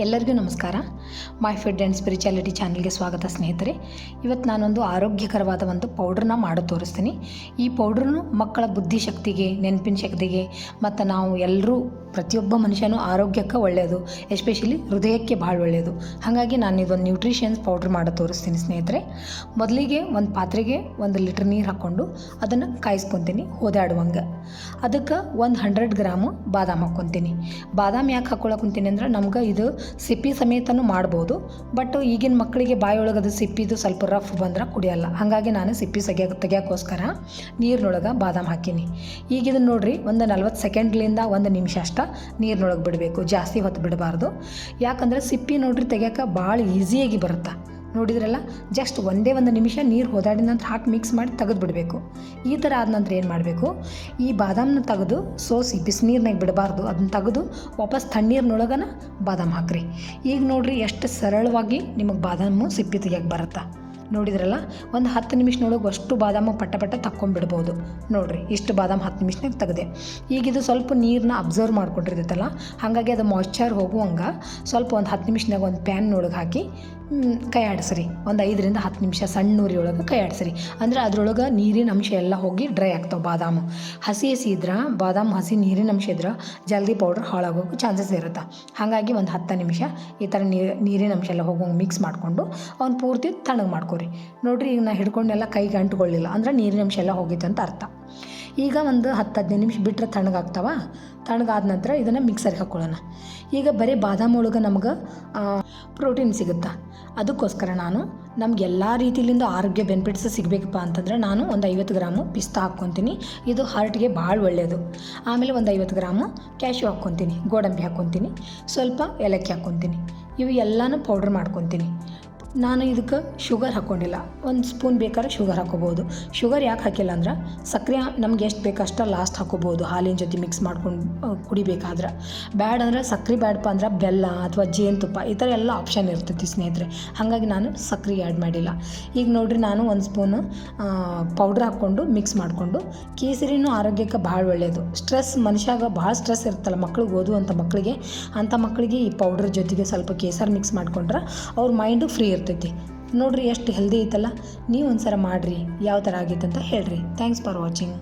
ಎಲ್ಲರಿಗೂ ನಮಸ್ಕಾರ. ಮೈ ಫಿಡ್ and spirituality ಚಾನಲ್ಗೆ ಸ್ವಾಗತ ಸ್ನೇಹಿತರೆ. ಇವತ್ತು ನಾನೊಂದು ಆರೋಗ್ಯಕರವಾದ ಒಂದು ಪೌಡ್ರನ್ನ ಮಾಡಿ ತೋರಿಸ್ತೀನಿ. ಈ ಪೌಡ್ರನ್ನು ಮಕ್ಕಳ ಬುದ್ಧಿಶಕ್ತಿಗೆ, ನೆನಪಿನ ಶಕ್ತಿಗೆ, ಮತ್ತು ನಾವು ಎಲ್ಲರೂ ಪ್ರತಿಯೊಬ್ಬ ಮನುಷ್ಯನೂ ಆರೋಗ್ಯಕ್ಕೆ ಒಳ್ಳೆಯದು, ಎಸ್ಪೆಷಲಿ ಹೃದಯಕ್ಕೆ ಭಾಳ ಒಳ್ಳೆಯದು. ಹಾಗಾಗಿ ನಾನು ಇದೊಂದು ನ್ಯೂಟ್ರಿಷನ್ಸ್ ಪೌಡ್ರ್ ಮಾಡಿ ತೋರಿಸ್ತೀನಿ ಸ್ನೇಹಿತರೆ. ಮೊದಲಿಗೆ ಒಂದು ಪಾತ್ರೆಗೆ ಒಂದು ಲೀಟ್ರ್ ನೀರು ಹಾಕ್ಕೊಂಡು ಅದನ್ನು ಕಾಯಿಸ್ಕೊತೀನಿ, ಓದಾಡುವಂಗೆ. ಅದಕ್ಕೆ ಒಂದು ಹಂಡ್ರೆಡ್ ಗ್ರಾಮು ಬಾದಾಮ್ ಹಾಕ್ಕೊತೀನಿ. ಬಾದಾಮ್ ಯಾಕೆ ಹಾಕ್ಕೊಳಕ್ಕೆ ಕುಂತೀನಿ ಅಂದ್ರೆ ನಮ್ಗೆ ಇದು ಸಿಪ್ಪಿ ಸಮೇತನೂ ಮಾಡ್ಬೋದು, ಬಟ್ ಈಗಿನ ಮಕ್ಕಳಿಗೆ ಬಾಯೊಳಗೆ ಅದು ಸಿಪ್ಪಿದು ಸ್ವಲ್ಪ ರಫ್ ಬಂದ್ರೆ ಕುಡಿಯಲ್ಲ. ಹಾಗಾಗಿ ನಾನು ಸಿಪ್ಪಿ ಸಗ್ಯಾಕ ತೆಗಿಯೋಕ್ಕೋಸ್ಕರ ನೀರಿನೊಳಗೆ ಬಾದಾಮ್ ಹಾಕೀನಿ. ಈಗ ಇದನ್ನು ನೋಡ್ರಿ, ಒಂದು ನಲ್ವತ್ತು ಸೆಕೆಂಡ್ಲಿಂದ ಒಂದು ನಿಮಿಷ ಅಷ್ಟ ನೀರಿನೊಳಗೆ ಬಿಡಬೇಕು, ಜಾಸ್ತಿ ಹೊತ್ತು ಬಿಡಬಾರ್ದು. ಯಾಕಂದ್ರೆ ಸಿಪ್ಪಿ ನೋಡ್ರಿ ತೆಗಿಯೋಕೆ ಭಾಳ ಈಸಿಯಾಗಿ ಬರುತ್ತೆ. ನೋಡಿದ್ರಲ್ಲ ಜಸ್ಟ್ ಒಂದೇ ಒಂದು ನಿಮಿಷ ನೀರು ಹೋದಾಡಿದ ನಂತರ ಹಾಕಿ ಮಿಕ್ಸ್ ಮಾಡಿ ತೆಗೆದು ಬಿಡಬೇಕು. ಈ ಥರ ಆದ ನಂತರ ಏನು ಮಾಡಬೇಕು? ಈ ಬಾದಾಮನ್ನ ತೆಗೆದು ಸೋಸಿ ಬಿಸಿನೀರ್ನಾಗ ಬಿಡಬಾರ್ದು. ಅದನ್ನ ತೆಗೆದು ವಾಪಸ್ ತಣ್ಣೀರಿನೊಳಗನ ಬಾದಾಮ್ ಹಾಕ್ರಿ. ಈಗ ನೋಡ್ರಿ ಎಷ್ಟು ಸರಳವಾಗಿ ನಿಮಗೆ ಬಾದಾಮು ಸಿಪ್ಪಿ ತೆಗಿಯಕ್ಕೆ ಬರುತ್ತೆ. ನೋಡಿದ್ರಲ್ಲ? ಒಂದು ಹತ್ತು ನಿಮಿಷನೊಳಗೆ ಅಷ್ಟು ಬಾದಾಮ ಪಟ್ಟ ಪಟ್ಟ ತಕ್ಕೊಂಬಿಡ್ಬೋದು ನೋಡಿರಿ, ಇಷ್ಟು ಬಾದಾಮ್ ಹತ್ತು ನಿಮಿಷನಾಗ ತೆಗೆದೆ. ಈಗ ಇದು ಸ್ವಲ್ಪ ನೀರನ್ನ ಅಬ್ಸರ್ವ್ ಮಾಡ್ಕೊಂಡಿರ್ತೈತಲ್ಲ ಹಾಗಾಗಿ ಅದು ಮಾಯ್ಶ್ಚರ್ ಹೋಗುವಂಗೆ ಸ್ವಲ್ಪ ಒಂದು ಹತ್ತು ನಿಮಿಷನಾಗ ಒಂದು ಪ್ಯಾನ್ ಒಳಗೆ ಹಾಕಿ ಕೈ ಆಡಿಸ್ರಿ. ಒಂದು ಐದರಿಂದ ಹತ್ತು ನಿಮಿಷ ಸಣ್ಣ ಉರಿ ಒಳಗೆ ಕೈ ಆಡಿಸ್ರಿ. ಅಂದ್ರೆ ಅದ್ರೊಳಗೆ ನೀರಿನ ಅಂಶ ಎಲ್ಲ ಹೋಗಿ ಡ್ರೈ ಆಗ್ತಾವೆ ಬಾದಾಮು. ಹಸಿ ಹಸಿ ಇದ್ರೆ, ಬಾದಾಮ್ ಹಸಿ ನೀರಿನ ಅಂಶ ಇದ್ರೆ ಜಲ್ದಿ ಪೌಡ್ರ್ ಹಾಳಾಗೋಕೆ ಚಾನ್ಸಸ್ ಇರುತ್ತೆ. ಹಾಗಾಗಿ ಒಂದು ಹತ್ತು ನಿಮಿಷ ಈ ಥರ ನೀರು ನೀರಿನ ಅಂಶ ಎಲ್ಲ ಹೋಗೋಂಗೆ ಮಿಕ್ಸ್ ಮಾಡಿಕೊಂಡು ಅವ್ನು ಪೂರ್ತಿ ತಣ್ಣಗೆ ಮಾಡ್ಕೊರಿ. ನೋಡಿರಿ, ಈಗ ನಾ ಹಿಡ್ಕೊಂಡೆಲ್ಲ ಕೈಗೆ ಅಂಟ್ಕೊಳ್ಳಿಲ್ಲ ಅಂದ್ರೆ ನೀರಿನ ಅಂಶ ಎಲ್ಲ ಹೋಗಿತ್ತು ಅಂತ ಅರ್ಥ. ಈಗ ಒಂದು ಹತ್ತು ಹದಿನೈದು ನಿಮಿಷ ಬಿಟ್ಟರೆ ತಣ್ಣಗಾಗ್ತಾವ? ತಣ್ಣಗಾದ ನಂತರ ಇದನ್ನು ಮಿಕ್ಸರ್ಗೆ ಹಾಕ್ಕೊಳ್ಳೋಣ ಈಗ ಬರೀ ಬಾದಾಮಿ ಒಳಗೆ ನಮ್ಗೆ ಪ್ರೋಟೀನ್ ಸಿಗುತ್ತೆ? ಅದಕ್ಕೋಸ್ಕರ ನಾನು ನಮ್ಗೆ ಎಲ್ಲ ರೀತಿಯಿಂದ ಆರೋಗ್ಯ ಬೆನಿಫಿಟ್ಸ್ ಸಿಗಬೇಕಪ್ಪ ಅಂತಂದ್ರೆ ನಾನು ಒಂದು ಐವತ್ತು ಗ್ರಾಮು ಪಿಸ್ತಾ ಹಾಕ್ಕೊತೀನಿ. ಇದು ಹಾರ್ಟ್ಗೆ ಭಾಳ ಒಳ್ಳೆಯದು ಆಮೇಲೆ ಒಂದು ಐವತ್ತು ಗ್ರಾಮು ಕ್ಯಾಶು ಹಾಕ್ಕೊತೀನಿ, ಗೋಡಂಬಿ ಹಾಕ್ಕೊತೀನಿ, ಸ್ವಲ್ಪ ಏಲಕ್ಕಿ ಹಾಕ್ಕೊತೀನಿ. ಇವು ಎಲ್ಲನೂ ಪೌಡ್ರ್ ಮಾಡ್ಕೊತೀನಿ. ನಾನು ಇದಕ್ಕೆ ಶುಗರ್ ಹಾಕ್ಕೊಂಡಿಲ್ಲ. ಒಂದು ಸ್ಪೂನ್ ಬೇಕಾದ್ರೆ ಶುಗರ್ ಹಾಕೋಬೋದು ಶುಗರ್ ಯಾಕೆ ಹಾಕಿಲ್ಲ ಅಂದ್ರೆ ಸಕ್ಕರೆ ನಮ್ಗೆ ಎಷ್ಟು ಬೇಕಷ್ಟು ಲಾಸ್ಟ್ ಹಾಕೋಬೋದು ಹಾಲಿನ ಜೊತೆ ಮಿಕ್ಸ್ ಮಾಡ್ಕೊಂಡು ಕುಡಿಬೇಕಾದ್ರೆ. ಬ್ಯಾಡ್ ಅಂದ್ರೆ ಸಕ್ಕರೆ ಬ್ಯಾಡಪ್ಪ ಅಂದ್ರೆ ಬೆಲ್ಲ ಅಥವಾ ಜೇನುತುಪ್ಪ, ಈ ಥರ ಎಲ್ಲ ಆಪ್ಷನ್ ಇರ್ತೈತಿ ಸ್ನೇಹಿತರೆ. ಹಾಗಾಗಿ ನಾನು ಸಕ್ಕರೆ ಆ್ಯಡ್ ಮಾಡಿಲ್ಲ. ಈಗ ನೋಡಿರಿ ನಾನು ಒಂದು ಸ್ಪೂನು ಪೌಡ್ರ್ ಹಾಕ್ಕೊಂಡು ಮಿಕ್ಸ್ ಮಾಡಿಕೊಂಡು, ಕೇಸರಿನೂ ಆರೋಗ್ಯಕ್ಕೆ ಭಾಳ ಒಳ್ಳೆಯದು ಸ್ಟ್ರೆಸ್ ಮನುಷ್ಯಾಗ ಭಾಳ ಸ್ಟ್ರೆಸ್ ಇರುತ್ತಲ್ಲ ಮಕ್ಳಿಗೆ, ಓದುವಂಥ ಮಕ್ಕಳಿಗೆ ಅಂಥ ಮಕ್ಕಳಿಗೆ ಈ ಪೌಡ್ರ್ ಜೊತೆಗೆ ಸ್ವಲ್ಪ ಕೇಸರಿ ಮಿಕ್ಸ್ ಮಾಡ್ಕೊಂಡ್ರೆ ಅವ್ರ ಮೈಂಡು ಫ್ರೀ ಇರ್ತೈತಿ. ನೋಡ್ರಿ ಎಷ್ಟು ಹೆಲ್ದಿ ಐತಲ್ಲ, ನೀವು ಒಂದ್ಸಲ ಮಾಡಿರಿ, ಯಾವ ಥರ ಆಗೈತೆ ಅಂತ ಹೇಳ್ರಿ. Thanks for watching